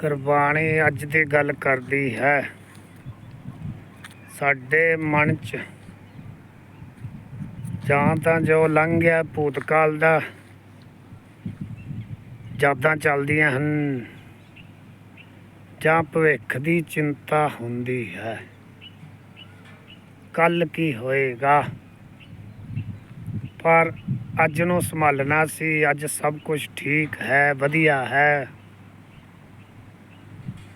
ਗੁਰਬਾਣੀ ਅੱਜ ਦੀ ਗੱਲ ਕਰਦੀ ਹੈ। ਸਾਡੇ ਮਨ 'ਚ ਜਾਂ ਤਾਂ ਜੋ ਲੰਘ ਗਿਆ ਭੂਤਕਾਲ ਦਾ, ਯਾਦਾਂ ਚੱਲਦੀਆਂ ਹਨ, ਜਾਂ ਭਵਿੱਖ ਦੀ ਚਿੰਤਾ ਹੁੰਦੀ ਹੈ। ਕੱਲ ਕੀ ਹੋਏਗਾ? ਪਰ ਅੱਜ ਨੂੰ ਸੰਭਾਲਣਾ ਸੀ, ਅੱਜ ਸਭ ਕੁਝ ਠੀਕ ਹੈ, ਵਧੀਆ ਹੈ।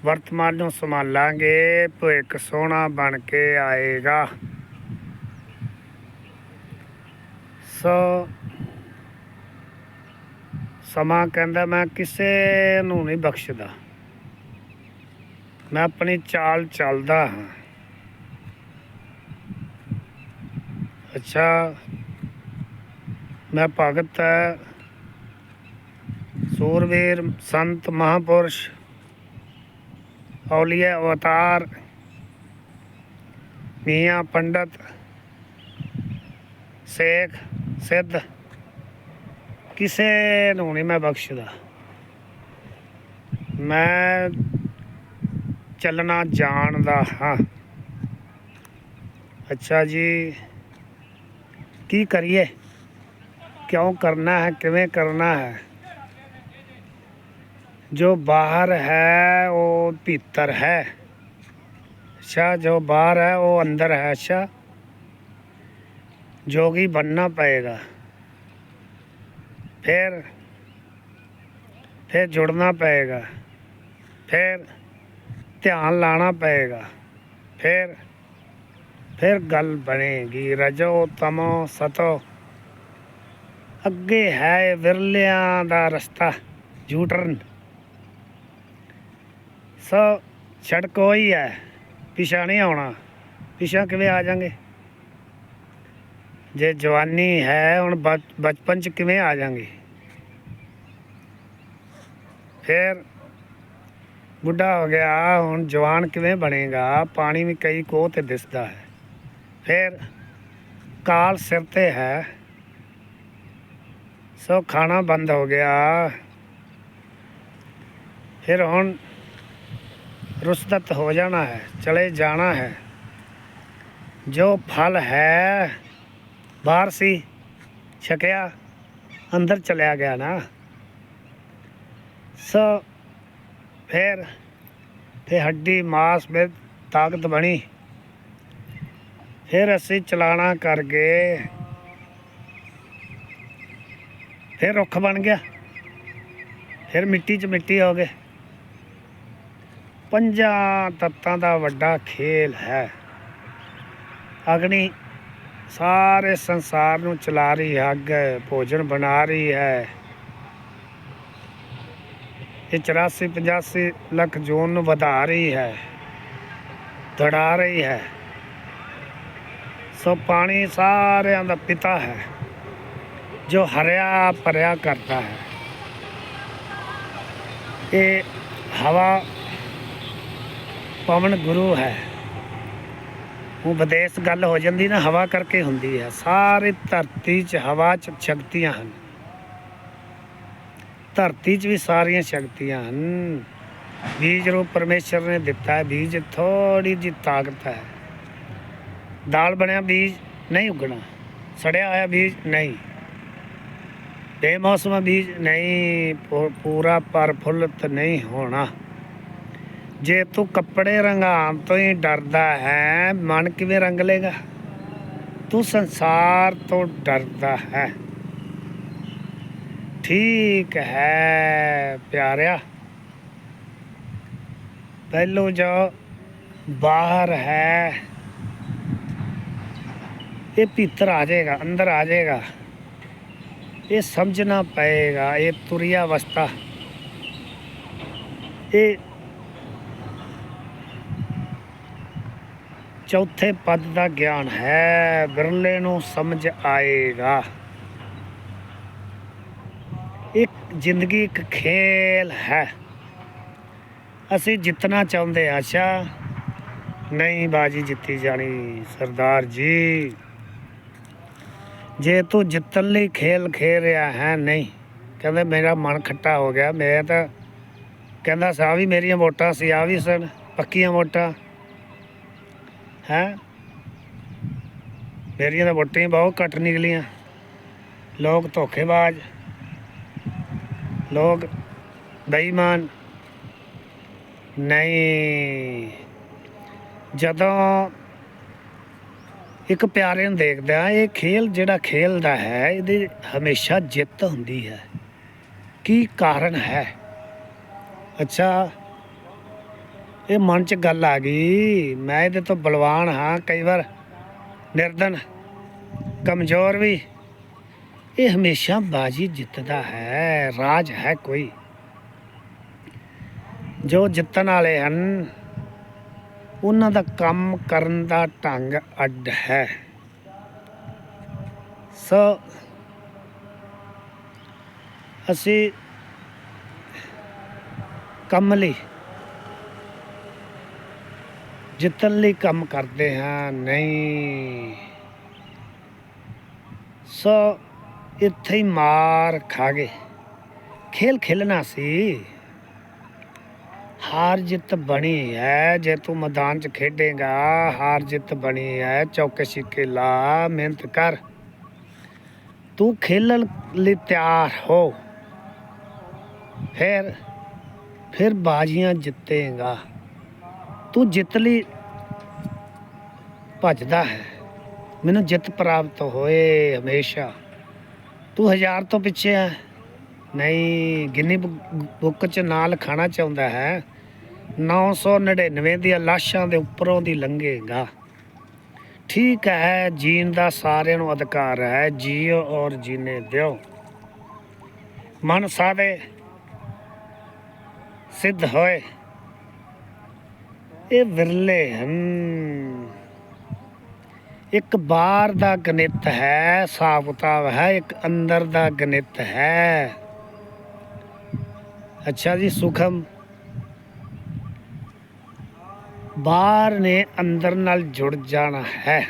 ਵਰਤਮਾਨ ਨੂੰ ਸੰਭਾਲਾਂਗੇ, ਭਵਿੱਖ ਸੋਹਣਾ ਬਣ ਕੇ ਆਏਗਾ। ਸੋ, ਸਮਾਂ ਕਹਿੰਦਾ, ਮੈਂ ਕਿਸੇ ਨੂੰ ਨਹੀਂ ਬਖਸ਼ਦਾ। ਮੈਂ ਆਪਣੀ ਚਾਲ ਚੱਲਦਾ ਹਾਂ। ਅੱਛਾ, ਮੈਂ ਭਗਤ ਸੂਰਵੀਰ ਸੰਤ, ਮਹਾਪੁਰਸ਼। ਔਲੀਆ ਅਵਤਾਰ, ਮੀਆਂ, ਪੰਡਤ, ਸੇਖ, ਸਿੱਧ। ਕਿਸੇ ਨੂੰ ਨਹੀਂ ਮੈਂ ਬਖਸ਼ਦਾ। ਮੈਂ ਚੱਲਣਾ ਜਾਣਦਾ ਹਾਂ। ਅੱਛਾ ਜੀ, ਕੀ ਕਰੀਏ? ਕਿਉਂ ਕਰਨਾ ਹੈ? ਕਿਵੇਂ ਕਰਨਾ ਹੈ? ਜੋ ਬਾਹਰ ਹੈ ਉਹ ਭੀਤਰ ਹੈ ਅੱਛਾ ਜੋ ਬਾਹਰ ਹੈ ਉਹ ਅੰਦਰ ਹੈ ਅੱਛਾ ਜੋਗੀ बनना पड़ेगा फिर फिर जुड़ना पड़ेगा फिर ध्यान लाना पड़ेगा फिर फिर गल बनेगी रजो तमो सतो ਅੱਗੇ ਹੈ ਵਿਰਲਿਆਂ ਦਾ ਰਸਤਾ ਯੂਟਰਨ ਸੋ ਸੜਕ ਉਹੀ ਹੈ। ਪਿਛਾ ਨਹੀਂ ਆਉਣਾ। ਪਿਛਾ ਕਿਵੇਂ ਆ ਜਾਾਂਗੇ? ਜੇ ਜਵਾਨੀ ਹੈ, ਹੁਣ ਬਚ- ਬਚਪਨ ਚ ਕਿਵੇਂ ਆ ਜਾਾਂਗੇ? ਫਿਰ ਬੁੱਢਾ ਹੋ ਗਿਆ, ਹੁਣ ਜਵਾਨ ਕਿਵੇਂ ਬਣੇਗਾ? ਪਾਣੀ ਵੀ ਕਈ ਕੋਹ ਤੇ ਦਿਸਦਾ ਹੈ। ਫਿਰ ਕਾਲ ਸਿਰ ਤੇ ਹੈ। ਸੋ ਖਾਣਾ ਬੰਦ ਹੋ ਗਿਆ। ਫਿਰ ਹੁਣ ਰੁਸਦਤ ਹੋ ਜਾਣਾ ਹੈ, ਚਲੇ ਜਾਣਾ ਹੈ। ਜੋ ਫਲ ਹੈ, ਬਾਹਰ ਸੀ, ਛਕਿਆ, ਅੰਦਰ ਚਲਿਆ ਗਿਆ ਨਾ। ਸੋ ਫਿਰ ਤੇ ਹੱਡੀ ਮਾਸ ਵਿੱਚ ਤਾਕਤ ਬਣੀ। ਫਿਰ ਅਸੀਂ ਚਲਾਣਾ ਕਰ ਗਏ। ਫਿਰ ਰੁੱਖ ਬਣ ਗਿਆ। ਫਿਰ ਮਿੱਟੀ 'ਚ ਮਿੱਟੀ ਹੋ ਗਏ। ਪੰਜਾਂ ਤੱਤਾਂ ਦਾ ਵੱਡਾ ਖੇਲ ਹੈ। ਅਗਨੀ ਸਾਰੇ ਸੰਸਾਰ ਨੂੰ ਚਲਾ ਰਹੀ ਹੈ, ਅੱਗ, ਭੋਜਨ ਬਣਾ ਰਹੀ ਹੈ। ਇਹ 84 85 ਲੱਖ ਜੂਨ ਨੂੰ ਵਧਾ ਰਹੀ ਹੈ, ਦੜਾ ਰਹੀ ਹੈ। ਸੋ ਪਾਣੀ ਸਾਰਿਆਂ ਦਾ ਪਿਤਾ ਹੈ, ਜੋ ਹਰਿਆ ਭਰਿਆ ਕਰਦਾ ਹੈ। ਇਹ ਹਵਾ ਪਵਨ ਗੁਰੂ ਹੈ। ਉਹ ਵਿਦੇਸ਼ ਗੱਲ ਹੋ ਜਾਂਦੀ ਨਾ, ਹਵਾ ਕਰਕੇ ਹੁੰਦੀ ਹੈ। ਸਾਰੇ ਧਰਤੀ 'ਚ ਹਵਾ 'ਚ ਸ਼ਕਤੀਆਂ ਹਨ। ਧਰਤੀ 'ਚ ਵੀ ਸਾਰੀਆਂ ਸ਼ਕਤੀਆਂ ਹਨ। ਬੀਜ ਰੂਪ ਪਰਮੇਸ਼ਰ ਨੇ ਦਿੱਤਾ ਹੈ। ਬੀਜ ਥੋੜੀ ਜਿਹੀ ਤਾਕਤ ਹੈ। ਦਾਲ ਬਣਿਆ, ਬੀਜ ਨਹੀਂ ਉਗਣਾ। ਸੜਿਆ ਹੋਇਆ ਬੀਜ ਨਹੀਂ। ਬੇਮੌਸਮ ਬੀਜ ਨਹੀਂ। ਪੂ- ਪੂਰਾ ਪਰਫੁੱਲਤ ਨਹੀਂ ਹੋਣਾ। ਜੇ ਤੂੰ ਕੱਪੜੇ ਰੰਗਾਉਣ ਤੋਂ ਹੀ ਡਰਦਾ ਹੈ, ਮਨ ਕਿਵੇਂ ਰੰਗ ਲੇਗਾ ਤੂੰ ਸੰਸਾਰ ਤੋਂ ਡਰਦਾ ਹੈ। ਠੀਕ ਹੈ, ਪਿਆਰਿਆ। ਪਹਿਲੋ ਜੋ ਬਾਹਰ ਹੈ, ਇਹ ਭੀਤਰ ਆ ਜਾਏਗਾ, ਅੰਦਰ ਆ ਜਾਏਗਾ। ਇਹ ਸਮਝਣਾ ਪਏਗਾ, ਇਹ ਤੁਰਿਆ ਅਵਸਥਾ। ਇਹ ਚੌਥੇ ਪਦ ਦਾ ਗਿਆਨ ਹੈ। ਬਿਰਲੇ ਨੂੰ ਸਮਝ ਆਏਗਾ। ਇੱਕ ਜ਼ਿੰਦਗੀ, ਇੱਕ ਖੇਲ ਹੈ। ਅਸੀਂ ਜਿੱਤਣਾ ਚਾਹੁੰਦੇ ਹਾਂ, ਅੱਛਾ? ਨਹੀਂ ਬਾਜੀ, ਜਿੱਤੀ ਜਾਣੀ ਸਰਦਾਰ ਜੀ। ਜੇ ਤੂੰ ਜਿੱਤਣ ਲਈ ਖੇਲ ਖੇਲ ਰਿਹਾ ਹੈ, ਨਹੀਂ। ਕਹਿੰਦੇ ਮੇਰਾ ਮਨ ਖੱਟਾ ਹੋ ਗਿਆ। ਮੈਂ ਤਾਂ ਕਹਿੰਦਾ ਸਾ ਵੀ ਮੇਰੀਆਂ ਵੋਟਾਂ ਸੀ ਆ ਵੀ ਸਨ, ਪੱਕੀਆਂ ਵੋਟਾਂ। ਹੈ। ਮੇਰੀਆਂ ਤਾਂ ਵੋਟਾਂ ਹੀ ਬਹੁਤ ਘੱਟ ਨਿਕਲੀਆਂ। ਲੋਕ ਧੋਖੇਬਾਜ਼। ਲੋਕ ਬੇਈਮਾਨ। ਨਹੀਂ। ਜਦੋਂ ਇੱਕ ਪਿਆਰੇ ਨੂੰ ਦੇਖਦਾ ਇਹ ਖੇਲ ਜਿਹੜਾ ਖੇਲਦਾ ਹੈ, ਇਹਦੇ ਹਮੇਸ਼ਾ ਜਿੱਤ ਹੁੰਦੀ ਹੈ। ਕੀ ਕਾਰਨ ਹੈ? ਅੱਛਾ ਇਹ ਮਨ 'ਚ ਗੱਲ ਆ ਗਈ। ਮੈਂ ਇਹਦੇ ਤੋਂ ਬਲਵਾਨ ਹਾਂ ਕਈ ਵਾਰ। ਨਿਰਦਨ ਕਮਜ਼ੋਰ ਵੀ। ਇਹ ਹਮੇਸ਼ਾ ਬਾਜੀ ਜਿੱਤਦਾ ਹੈ, ਰਾਜ ਹੈ ਕੋਈ। ਜੋ ਜਿੱਤਣ ਵਾਲੇ ਹਨ, ਉਹਨਾਂ ਦਾ ਕੰਮ ਕਰਨ ਦਾ ਢੰਗ ਅੱਡ ਹੈ। ਸੋ, ਅਸੀਂ ਕੰਮ ਲਈ ਜਿੱਤਣ ਲਈ ਕੰਮ ਕਰਦੇ ਹਾਂ, ਨਹੀਂ। ਸੋ ਇੱਥੇ ਹੀ ਮਾਰ ਖਾ ਗਏ। ਖੇਲ ਖੇਲਣਾ ਸੀ। ਹਾਰ ਜਿੱਤ ਬਣੀ ਹੈ ਜੇ ਤੂੰ ਮੈਦਾਨ 'ਚ ਖੇਡੇਗਾ, ਹਾਰ ਜਿੱਤ ਬਣੀ ਹੈ ਚੌਕੇ ਛਿੱਕੇ ਲਾ, ਮਿਹਨਤ ਕਰ। ਤੂੰ ਖੇਲਣ ਲਈ ਤਿਆਰ ਹੋ। ਫਿਰ ਫਿਰ ਬਾਜੀਆਂ ਜਿੱਤੇਗਾ। ਤੂੰ ਜਿੱਤ ਲਈ ਭੱਜਦਾ ਹੈ। ਮੈਨੂੰ ਜਿੱਤ ਪ੍ਰਾਪਤ ਹੋਏ ਹਮੇਸ਼ਾ। ਤੂੰ ਹਜ਼ਾਰ ਤੋਂ ਪਿੱਛੇ ਹੈ। ਨਹੀਂ, ਗਿੰਨੀ ਬੁ- ਬੁੱਕ 'ਚ ਨਾਂ ਲਿਖਾਣਾ ਚਾਹੁੰਦਾ ਹੈ। 999 ਦੀਆਂ ਲਾਸ਼ਾਂ ਦੇ ਉੱਪਰੋਂ ਦੀ ਲੰਘੇਗਾ। ਠੀਕ ਹੈ, ਜੀਣ ਦਾ ਸਾਰਿਆਂ ਨੂੰ ਅਧਿਕਾਰ ਹੈ। ਜੀਓ ਔਰ ਜੀਨੇ ਦਿਓ। ਮਨ ਸਾਦੇ ਸਿੱਧ ਹੋਏ। ਇਹ ਵਿਰਲੇ ਹਨ। ਇੱਕ ਬਾਹਰ ਦਾ ਗਣਿਤ ਹੈ, ਹਿਸਾਬ ਕਿਤਾਬ ਹੈ, ਇੱਕ ਅੰਦਰ ਦਾ ਗਣਿਤ ਹੈ। ਅੱਛਾ ਜੀ, ਸੁਖਮ। ਬਾਹਰ ਨੇ ਅੰਦਰ ਨਾਲ ਜੁੜ ਜਾਣਾ ਹੈ।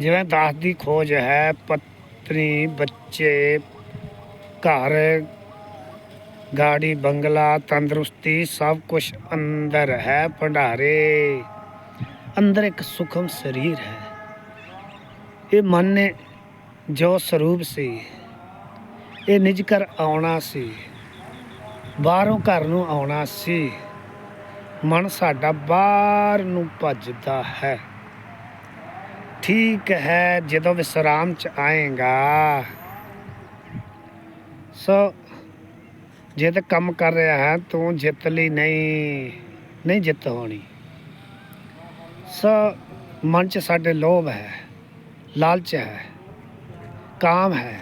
ਜਿਵੇਂ ਦਾਸ ਦੀ ਖੋਜ ਹੈ, ਪਤਨੀ, ਬੱਚੇ, ਘਰ ਗਾੜੀ, ਬੰਗਲਾ, ਤੰਦਰੁਸਤੀ, ਸਭ ਕੁਝ ਅੰਦਰ ਹੈ ਭੰਡਾਰੇ। ਅੰਦਰ ਇੱਕ ਸੁਖਮ ਸਰੀਰ ਹੈ। ਇਹ ਮਨ ਨੇ ਜੋ ਸਰੂਪ ਸੀ, ਇਹ ਨਿਜ ਘਰ ਆਉਣਾ ਸੀ, ਬਾਹਰੋਂ ਘਰ ਨੂੰ ਆਉਣਾ ਸੀ। ਮਨ ਸਾਡਾ ਬਾਹਰ ਨੂੰ ਭੱਜਦਾ ਹੈ। ਠੀਕ ਹੈ, ਜਦੋਂ ਵਿਸਰਾਮ ਚ ਆਏਗਾ, ਸੋ ਜੇ ਕੰਮ ਕਰ ਰਿਹਾ ਹੈ, ਤੂੰ ਜਿੱਤ ਲਈ ਨਹੀਂ ਨਹੀਂ ਜਿੱਤ ਹੋਣੀ। ਸੋ ਮਨ ਚ ਸਾਡੇ ਲੋਭ ਹੈ, ਲਾਲਚ ਹੈ, ਕਾਮ ਹੈ।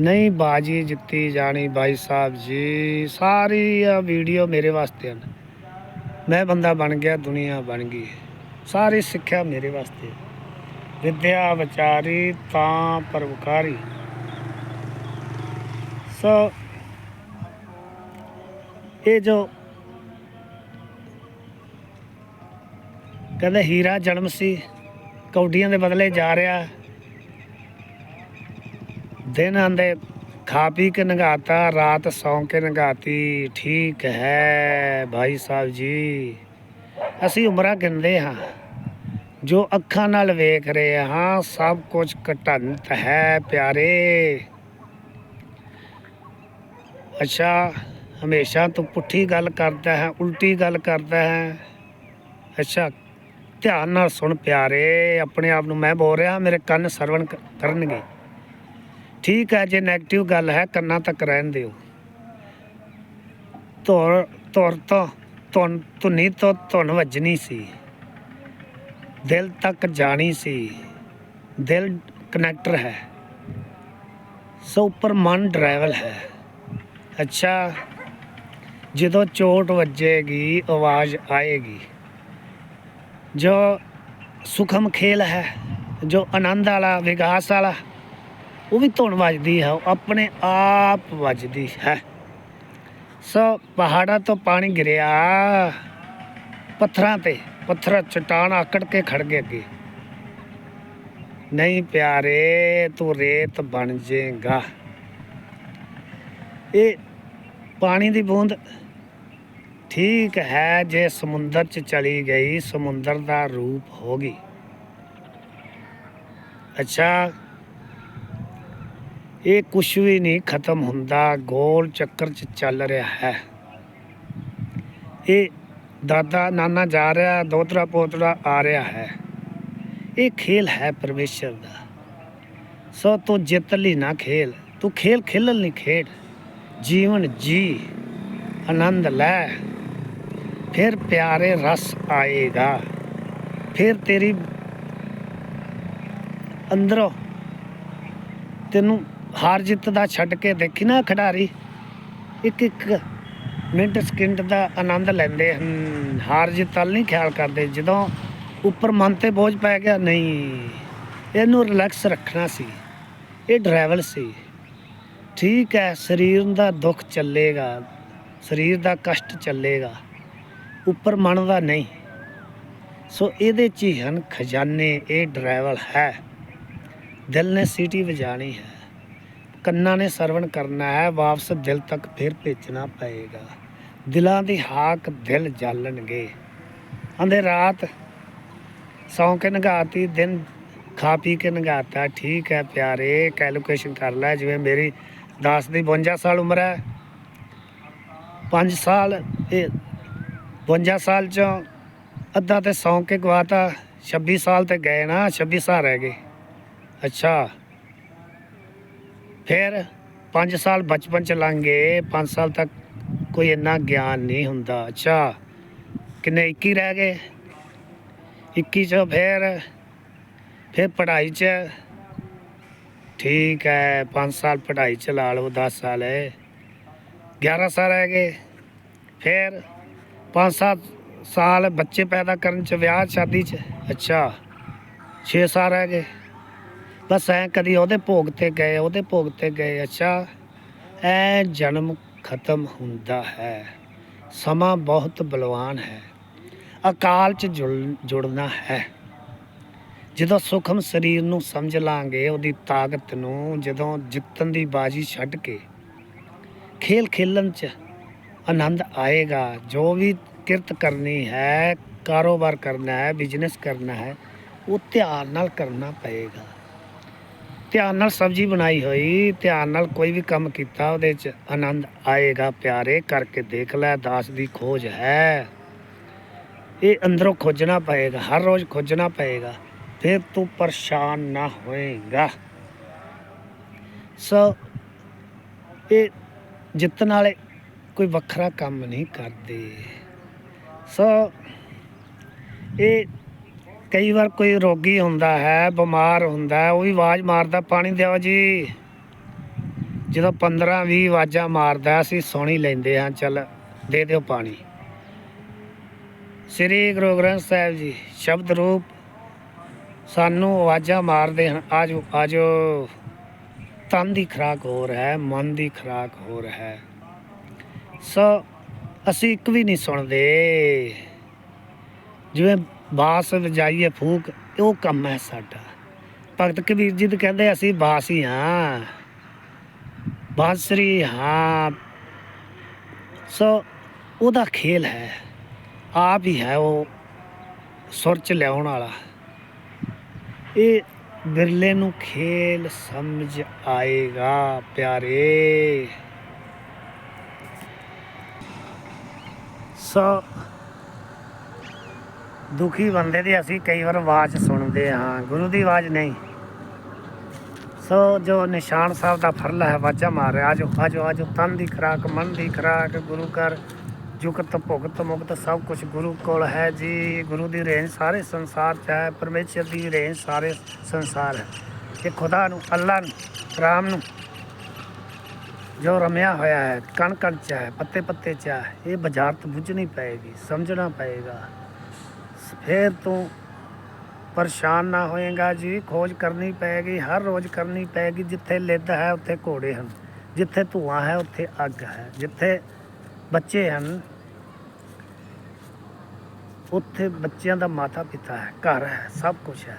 ਨਹੀਂ ਬਾਜੀ ਜਿੱਤੀ ਜਾਣੀ ਭਾਈ ਸਾਹਿਬ ਜੀ, ਸਾਰੀ ਆ ਵੀਡੀਓ ਮੇਰੇ ਵਾਸਤੇ ਹਨ। ਮੈਂ ਬੰਦਾ ਬਣ ਗਿਆ, ਦੁਨੀਆ ਬਣ ਗਈ। ਸਾਰੀ ਸਿੱਖਿਆ ਮੇਰੇ ਵਾਸਤੇ। ਵਿਦਿਆ ਵਿਚਾਰੀ ਤਾਂ ਪਰਵਕਾਰੀ ਸੋ ਇਹ ਜੋ ਕਹਿੰਦੇ ਹੀਰਾ ਜਨਮ ਸੀ, ਕੌਡੀਆਂ ਦੇ ਬਦਲੇ ਜਾ ਰਿਹਾ। ਦਿਨ ਆਂਦੇ ਖਾ ਪੀ ਕੇ ਨਗਾਤਾ, ਰਾਤ ਸੌਂ ਕੇ ਨਗਾਤੀ, ਠੀਕ ਹੈ ਭਾਈ ਸਾਹਿਬ ਜੀ। ਅਸੀਂ ਉਮਰਾਂ ਗਿਣਦੇ ਹਾਂ, ਜੋ ਅੱਖਾਂ ਨਾਲ ਵੇਖ ਰਹੇ ਹਾਂ, ਸਭ ਕੁਝ ਘਟੰਤ ਹੈ ਪਿਆਰੇ। ਅੱਛਾ ਹਮੇਸ਼ਾ ਤੂੰ ਪੁੱਠੀ ਗੱਲ ਕਰਦਾ ਹੈ, ਉਲਟੀ ਗੱਲ ਕਰਦਾ ਹੈ। ਅੱਛਾ, ਧਿਆਨ ਨਾਲ ਸੁਣ ਪਿਆਰੇ, ਆਪਣੇ ਆਪ ਨੂੰ ਮੈਂ ਬੋਲ ਰਿਹਾ, ਮੇਰੇ ਕੰਨ ਸਰਵਣ ਕਰਨਗੇ। ਠੀਕ ਹੈ, ਜੇ 네ਗੇਟਿਵ ਗੱਲ ਹੈ, ਕੰਨਾਂ ਤੱਕ ਰਹਿਣ ਦਿਓ। ਧੁਰ ਧੁਰ ਤੋਂ ਧੁਨ, ਧੁਨੀ ਤੋਂ ਧੁਨ ਵੱਜਣੀ ਸੀ। ਦਿਲ ਤੱਕ ਜਾਣੀ ਸੀ। ਦਿਲ ਕਨੈਕਟਰ ਹੈ। ਸੋ ਉੱਪਰ ਮਨ ਡਰਾਈਵਰ ਹੈ। ਅੱਛਾ ਜਦੋਂ ਚੋਟ ਵੱਜੇਗੀ, ਆਵਾਜ਼ ਆਏਗੀ। ਜੋ ਸੁਖਮ ਖੇਲ ਹੈ, ਜੋ ਆਨੰਦ ਵਾਲਾ, ਵਿਕਾਸ ਵਾਲਾ, ਉਹ ਵੀ ਧੁਨ ਵੱਜਦੀ ਹੈ, ਉਹ ਆਪਣੇ ਆਪ ਵੱਜਦੀ ਹੈ। ਸੋ ਪਹਾੜਾਂ ਤੋਂ ਪਾਣੀ ਗਿਰਿਆ, ਪੱਥਰਾਂ ਤੇ, ਪੱਥਰ ਚਟਾਨ ਆਕੜ ਕੇ ਖੜ ਗਏ ਅੱਗੇ। ਨਹੀਂ ਪਿਆਰੇ, ਤੂੰ ਰੇਤ ਬਣ ਜਾਏਗਾ ਇਹ ਪਾਣੀ ਦੀ ਬੂੰਦ। ਠੀਕ ਹੈ, ਜੇ ਸਮੁੰਦਰ 'ਚ ਚਲੀ ਗਈ, ਸਮੁੰਦਰ ਦਾ ਰੂਪ ਹੋ ਗਈ। ਅੱਛਾ, ਇਹ ਕੁਛ ਵੀ ਨਹੀਂ ਖਤਮ ਹੁੰਦਾ, ਗੋਲ ਚੱਕਰ 'ਚ ਚੱਲ ਰਿਹਾ ਹੈ। ਇਹ ਦਾਦਾ ਨਾਨਾ ਜਾ ਰਿਹਾ, ਦੋਤਰਾ ਪੋਤਰਾ ਆ ਰਿਹਾ ਹੈ। ਇਹ ਖੇਲ ਹੈ ਪਰਮੇਸ਼ਰ ਦਾ। ਸੋ ਤੂੰ ਜਿੱਤ ਲਈ ਨਾ ਖੇਲ, ਤੂੰ ਖੇਲ ਖੇਲਣ ਲਈ ਖੇਡ। ਜੀਵਨ ਜੀ, ਆਨੰਦ ਲੈ। ਫਿਰ ਪਿਆਰੇ ਰਸ ਆਏਗਾ। ਫਿਰ ਤੇਰੀ ਅੰਦਰੋਂ ਤੈਨੂੰ ਹਾਰ ਜਿੱਤ ਦਾ ਛੱਡ ਕੇ ਦੇਖੀ ਨਾ ਖਿਡਾਰੀ? ਇੱਕ ਇੱਕ ਮਿੰਟ, ਸਕਿੰਟ ਦਾ ਆਨੰਦ ਲੈਂਦੇ ਹਨ। ਹਾਰ ਜਿੱਤ ਵੱਲ ਨਹੀਂ ਖਿਆਲ ਕਰਦੇ। ਜਦੋਂ ਉੱਪਰ ਮਨ ਤੇ ਬੋਝ ਪੈ ਗਿਆ, ਨਹੀਂ, ਇਹਨੂੰ ਰਿਲੈਕਸ ਰੱਖਣਾ ਸੀ। ਇਹ ਡਰਾਈਵਲ ਸੀ। ਠੀਕ ਹੈ, ਸਰੀਰ ਦਾ ਦੁੱਖ ਚੱਲੇਗਾ, ਸਰੀਰ ਦਾ ਕਸ਼ਟ ਚੱਲੇਗਾ, ਉੱਪਰ ਮਨ ਦਾ ਨਹੀਂ। ਸੋ ਇਹਦੇ ਚ ਹੀ ਹਨ ਖਜ਼ਾਨੇ, ਇਹ ਡਰਾਈਵਰ ਹੈ। ਦਿਲ ਨੇ ਸੀਟੀ ਵਜਾਣੀ ਹੈ। ਕੰਨਾਂ ਨੇ ਸਰਵਣ ਕਰਨਾ ਹੈ, ਵਾਪਸ ਦਿਲ ਤੱਕ ਫਿਰ ਭੇਜਣਾ ਪਏਗਾ। ਦਿਲਾਂ ਦੀ ਹਾਕ ਦਿਲ ਜਾਲਣਗੇ। ਆਂਦੇ ਰਾਤ ਸੌਂ ਕੇ ਨਗਾਤੀ, ਦਿਨ ਖਾ ਪੀ ਕੇ ਨਗਾਤਾ, ਠੀਕ ਹੈ ਪਿਆਰੇ ਕੈਲਕੂਲੇਸ਼ਨ ਕਰ ਲੈ, ਜਿਵੇਂ ਮੇਰੀ 10 ਦੀ 52 ਸਾਲ ਉਮਰ ਹੈ। 5 ਸਾਲ ਇਹ 52 ਸਾਲ ਚੋਂ ਅੱਧਾ ਤੇ ਸੌਂ ਕੇ ਗਵਾਤਾ। 26 ਸਾਲ ਤੇ ਗਏ ਨਾ 26 ਸਾਲ ਰਹਿ ਗਏ। ਅੱਛਾ। ਫਿਰ 5 ਸਾਲ ਬਚਪਨ ਚ ਲੰਘ ਗਏ। 5 ਸਾਲ ਤੱਕ ਕੋਈ ਇੰਨਾ ਗਿਆਨ ਨਹੀਂ ਹੁੰਦਾ। ਅੱਛਾ। ਕਿੰਨੇ 21 ਰਹਿ ਗਏ। 21 ਚੋਂ ਫਿਰ ਫਿਰ ਪੜ੍ਹਾਈ ਚ ਠੀਕ ਹੈ 5 ਸਾਲ ਪੜ੍ਹਾਈ ਚ ਲਾ ਲਓ 10 ਸਾਲ ਹੈ। 11 ਸਾਲ ਰਹਿ ਗਏ। ਫਿਰ 5-7 ਸਾਲ ਬੱਚੇ ਪੈਦਾ ਕਰਨ ਚ, ਵਿਆਹ ਸ਼ਾਦੀ ਚ। ਅੱਛਾ 6 ਸਾਲ ਰਹਿ ਗਏ। ਬਸ ਐ ਕਦੀ ਉਹਦੇ ਭੋਗ ਤੇ ਗਏ, ਉਹਦੇ ਭੋਗ ਤੇ ਗਏ। ਅੱਛਾ, ਐ ਜਨਮ ਖਤਮ ਹੁੰਦਾ ਹੈ। ਸਮਾਂ ਬਹੁਤ ਬਲਵਾਨ ਹੈ। ਅਕਾਲ ਚ ਜੁੜ- ਜੁੜਨਾ ਹੈ। ਜਦੋਂ ਸੁਖਮ ਸਰੀਰ ਨੂੰ ਸਮਝ ਲਾਂਗੇ, ਉਹਦੀ ਤਾਕਤ ਨੂੰ ਜਦੋਂ ਜਿੱਤਣ ਦੀ ਬਾਜੀ ਛੱਡ ਕੇ ਖੇਲ ਖੇਲਣ ਚ ਆਨੰਦ ਆਏਗਾ, ਜੋ ਵੀ ਕਿਰਤ ਕਰਨੀ ਹੈ, ਕਾਰੋਬਾਰ ਕਰਨਾ ਹੈ ਬਿਜ਼ਨਸ ਕਰਨਾ ਹੈ, ਉਹ ਧਿਆਨ ਨਾਲ ਕਰਨਾ ਪਏਗਾ। ਧਿਆਨ ਨਾਲ ਸਬਜ਼ੀ ਬਣਾਈ ਹੋਈ, ਧਿਆਨ ਨਾਲ ਕੋਈ ਵੀ ਕੰਮ ਕੀਤਾ, ਉਹਦੇ ਚ ਆਨੰਦ ਆਏਗਾ ਪਿਆਰੇ, ਕਰਕੇ ਦੇਖ ਲੈ, ਦਾਸ ਦੀ ਖੋਜ ਹੈ। ਇਹ ਅੰਦਰੋਂ ਖੋਜਣਾ ਪਏਗਾ, ਹਰ ਰੋਜ਼ ਖੋਜਣਾ ਪਏਗਾ। ਫਿਰ ਤੂੰ ਪਰੇਸ਼ਾਨ ਨਾ ਹੋਏਗਾ। ਸੋ ਇਹ ਜਿੱਤਣ ਵਾਲੇ ਕੋਈ ਵੱਖਰਾ ਕੰਮ ਨਹੀਂ ਕਰਦੇ। ਸੋ ਇਹ ਕਈ ਵਾਰ ਕੋਈ ਰੋਗੀ ਹੁੰਦਾ ਹੈ, ਬਿਮਾਰ ਹੁੰਦਾ ਹੈ, ਉਹ ਵੀ ਆਵਾਜ਼ ਮਾਰਦਾ, ਪਾਣੀ ਦਿਓ ਜੀ। ਜਦੋਂ 15 20 ਆਵਾਜ਼ਾਂ ਮਾਰਦਾ, ਅਸੀਂ ਸੁਣ ਹੀ ਲੈਂਦੇ ਹਾਂ, ਚੱਲ ਦੇ ਦਿਓ ਪਾਣੀ। ਸ੍ਰੀ ਗੁਰੂ ਗ੍ਰੰਥ ਸਾਹਿਬ ਜੀ, ਸ਼ਬਦ ਰੂਪ ਸਾਨੂੰ ਆਵਾਜ਼ਾਂ ਮਾਰਦੇ ਹਨ। ਆਜ, ਆਜੋ। ਤਨ ਦੀ ਖਰਾਕ ਹੋਰ ਹੈ, ਮਨ ਦੀ ਖਰਾਕ ਹੋਰ ਹੈ। ਸੋ, ਅਸੀਂ ਇੱਕ ਵੀ ਨਹੀਂ ਸੁਣਦੇ। ਜਿਵੇਂ ਬਾਸ ਵਜਾਈਏ ਫੂਕ, ਉਹ ਕੰਮ ਹੈ ਸਾਡਾ। ਭਗਤ ਕਬੀਰ ਜੀ ਤੇ ਕਹਿੰਦੇ ਅਸੀਂ ਬਾਸ ਹੀ ਹਾਂ। ਬਾਂਸਰੀ ਹਾਂ। ਸੋ, ਉਹਦਾ ਖੇਲ ਹੈ। ਆਪ ਹੀ ਹੈ ਉਹ ਸੁਰ ਚ ਲਿਆਉਣ ਵਾਲਾ। ਇਹ ਬਿਰਲੇ ਨੂੰ ਖੇਲ ਸਮਝ ਆਏਗਾ, ਪਿਆਰੇ। ਸੋ, ਦੁਖੀ ਬੰਦੇ ਦੀ ਅਸੀਂ ਕਈ ਵਾਰ ਆਵਾਜ਼ ਸੁਣਦੇ ਹਾਂ, ਗੁਰੂ ਦੀ ਆਵਾਜ਼ ਨਹੀਂ। ਸੋ, ਜੋ ਨਿਸ਼ਾਨ ਸਾਹਿਬ ਦਾ ਫਰਲਾ ਹੈ, ਵਾਜਾ ਮਾਰਿਆ ਰਿਹਾ, ਆਜੋ ਆਜੋ ਆਜੋ, ਤਨ ਦੀ ਖਰਾਕ, ਮਨ ਦੀ ਖਰਾਕ, ਗੁਰੂ ਕਰ ਜੁਗਤ ਭੁਗਤ ਮੁਕਤ ਸਭ ਕੁਝ ਗੁਰੂ ਕੋਲ ਹੈ ਜੀ। ਗੁਰੂ ਦੀ ਰੇਂਜ ਸਾਰੇ ਸੰਸਾਰ ਚ ਹੈ, ਪਰਮੇਸ਼ਰ ਦੀ ਰੇਂਜ ਸਾਰੇ ਸੰਸਾਰ ਹੈ। ਇਹ ਖੁਦਾ ਨੂੰ, ਅੱਲਾ ਨੂੰ, ਰਾਮ ਨੂੰ ਜੋ ਰਮਿਆ ਹੋਇਆ ਹੈ ਕਣ ਕਣ ਚ ਹੈ, ਪੱਤੇ ਪੱਤੇ ਚ ਹੈ, ਇਹ ਬੁਝਾਰਤ ਬੁੱਝਣੀ ਪਏਗੀ, ਸਮਝਣਾ ਪਏਗਾ। ਫਿਰ ਤੂੰ ਪਰੇਸ਼ਾਨ ਨਾ ਹੋਏਗਾ ਜੀ, ਖੋਜ ਕਰਨੀ ਪਏਗੀ, ਹਰ ਰੋਜ਼ ਕਰਨੀ ਪਏਗੀ, ਜਿੱਥੇ ਲਿੱਦ ਹੈ ਉੱਥੇ ਘੋੜੇ ਹਨ, ਜਿੱਥੇ ਧੂਆਂ ਹੈ ਉੱਥੇ ਅੱਗ ਹੈ, ਜਿੱਥੇ ਬੱਚੇ ਹਨ ਉੱਥੇ ਬੱਚਿਆਂ ਦਾ ਮਾਤਾ ਪਿਤਾ ਹੈ, ਘਰ ਹੈ, ਸਭ ਕੁਝ ਹੈ।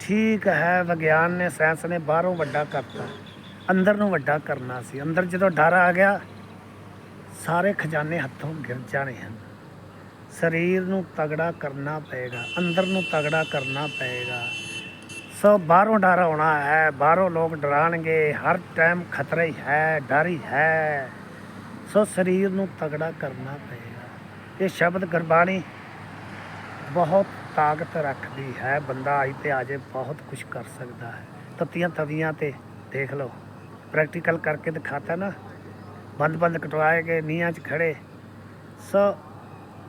ਠੀਕ ਹੈ, ਵਿਗਿਆਨ ਨੇ, ਸਾਇੰਸ ਨੇ ਬਾਹਰੋਂ ਵੱਡਾ ਕਰਤਾ। ਅੰਦਰ ਨੂੰ ਵੱਡਾ ਕਰਨਾ ਸੀ। ਅੰਦਰ ਜਦੋਂ ਡਰ ਆ ਗਿਆ, ਸਾਰੇ ਖਜ਼ਾਨੇ ਹੱਥੋਂ ਗਿਰ ਜਾਣੇ ਹਨ। ਸਰੀਰ ਨੂੰ ਤਗੜਾ ਕਰਨਾ ਪਏਗਾ, ਅੰਦਰ ਨੂੰ ਤਗੜਾ ਕਰਨਾ ਪਏਗਾ। ਸੋ ਬਾਹਰੋਂ ਡਰ ਆਉਣਾ ਹੈ, ਬਾਹਰੋਂ ਲੋਕ ਡਰਾਣਗੇ, ਹਰ ਟਾਈਮ ਖਤਰਾ ਹੀ ਹੈ, ਡਰ ਹੀ ਹੈ। ਸੋ ਸਰੀਰ ਨੂੰ ਤਗੜਾ ਕਰਨਾ ਪਏਗਾ। ਇਹ ਸ਼ਬਦ ਗੁਰਬਾਣੀ ਬਹੁਤ ਤਾਕਤ ਰੱਖਦੀ ਹੈ। ਬੰਦਾ ਆਈ ਤੇ ਆਜੇ ਬਹੁਤ ਕੁਝ ਕਰ ਸਕਦਾ ਹੈ। ਤਤੀਆਂ ਤਵੀਆਂ ਤੇ ਦੇਖ ਲਓ। ਪ੍ਰੈਕਟੀਕਲ ਕਰਕੇ ਦਿਖਾਤਾ ਨਾ। ਬੰਦ ਬੰਦ ਕਟਵਾਏ ਗਏ, ਨੀਹਾਂ 'ਚ ਖੜੇ ਸੋ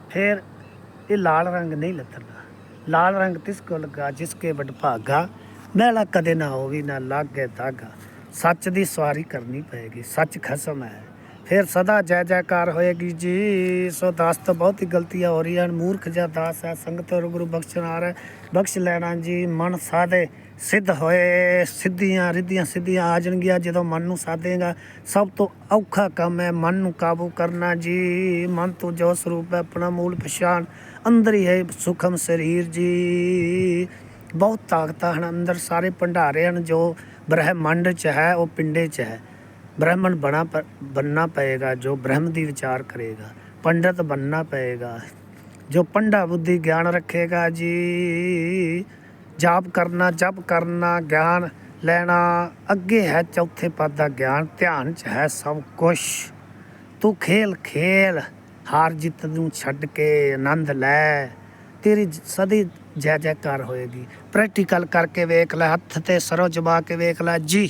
ਫਿਰ ਇਹ ਲਾਲ ਰੰਗ ਨਹੀਂ ਲੱਥਣਾ ਲਾਲ ਰੰਗ ਤਿਸ ਕੋ ਲਗਾ ਜਿਸ ਕੇ ਵਡਭਾਗਾ ਭਾਗਾ। ਮੈਲਾ ਕਦੇ ਨਾ ਹੋਵੀ, ਨਾ ਲਾਗੇ ਦਾਗਾ। ਸੱਚ ਦੀ ਸਵਾਰੀ ਕਰਨੀ ਪਏਗੀ। ਸੱਚ ਖਸਮ ਹੈ। ਫਿਰ ਸਦਾ ਜੈ ਜੈਕਾਰ ਹੋਏਗੀ ਜੀ। ਸੋ ਦਾਸ ਤੋਂ ਬਹੁਤ ਹੀ ਗਲਤੀਆਂ ਹੋ ਰਹੀਆਂ ਹਨ। ਮੂਰਖ ਜਿਹਾ ਦਾਸ ਹੈ, ਸੰਗਤ ਔਰ ਗੁਰੂ ਬਖਸ਼ਣ ਆ ਰਿਹਾ ਬਖਸ਼ ਲੈਣਾ ਜੀ, ਮਨ ਸਾਦੇ ਸਿੱਧ ਹੋਏ। ਸਿੱਧੀਆਂ ਰਿੱਧੀਆਂ ਸਿੱਧੀਆਂ ਆ ਜਾਣਗੀਆਂ, ਜਦੋਂ ਮਨ ਨੂੰ ਸਾਧੇਗਾ। ਸਭ ਤੋਂ ਔਖਾ ਕੰਮ ਹੈ ਮਨ ਨੂੰ ਕਾਬੂ ਕਰਨਾ ਜੀ। ਮਨ ਤੋਂ ਜੋ ਸਰੂਪ ਹੈ, ਆਪਣਾ ਮੂਲ ਪਛਾਣ ਅੰਦਰ ਹੀ ਹੈ, ਸੁਖਮ ਸਰੀਰ ਜੀ। ਬਹੁਤ ਤਾਕਤਾਂ ਹਨ, ਅੰਦਰ ਸਾਰੇ ਭੰਡਾਰੇ ਹਨ, ਜੋ ਬ੍ਰਹਿਮੰਡ ਚ ਹੈ, ਉਹ ਪਿੰਡੇ ਚ ਹੈ। ਬ੍ਰਾਹਮਣ ਬਣਾ ਪ- ਬਣਨਾ ਪਏਗਾ, ਜੋ ਬ੍ਰਹਮ ਦੀ ਵਿਚਾਰ ਕਰੇਗਾ, ਪੰਡਤ ਬਣਨਾ ਪਏਗਾ, ਜੋ ਪੰਡਾ ਬੁੱਧੀ ਗਿਆਨ ਰੱਖੇਗਾ ਜੀ। ਜਾਪ ਕਰਨਾ, ਜਪ ਕਰਨਾ, ਗਿਆਨ ਲੈਣਾ, ਅੱਗੇ ਹੈ ਚੌਥੇ ਪਦ ਦਾ ਗਿਆਨ, ਧਿਆਨ ਚ ਹੈ ਸਭ ਕੁਛ। ਤੂੰ ਖੇਲ ਖੇਲ, ਹਾਰ ਜਿੱਤ ਨੂੰ ਛੱਡ ਕੇ ਆਨੰਦ ਲੈ। ਤੇਰੀ ਸਦੀ ਜੈ ਜੈਕਾਰ ਹੋਏਗੀ। ਪ੍ਰੈਕਟੀਕਲ ਕਰਕੇ ਵੇਖ ਲੈ, ਹੱਥ ਤੇ ਸਰੋਂ ਜਮਾ ਕੇ ਵੇਖ ਲੈ। ਜੀ।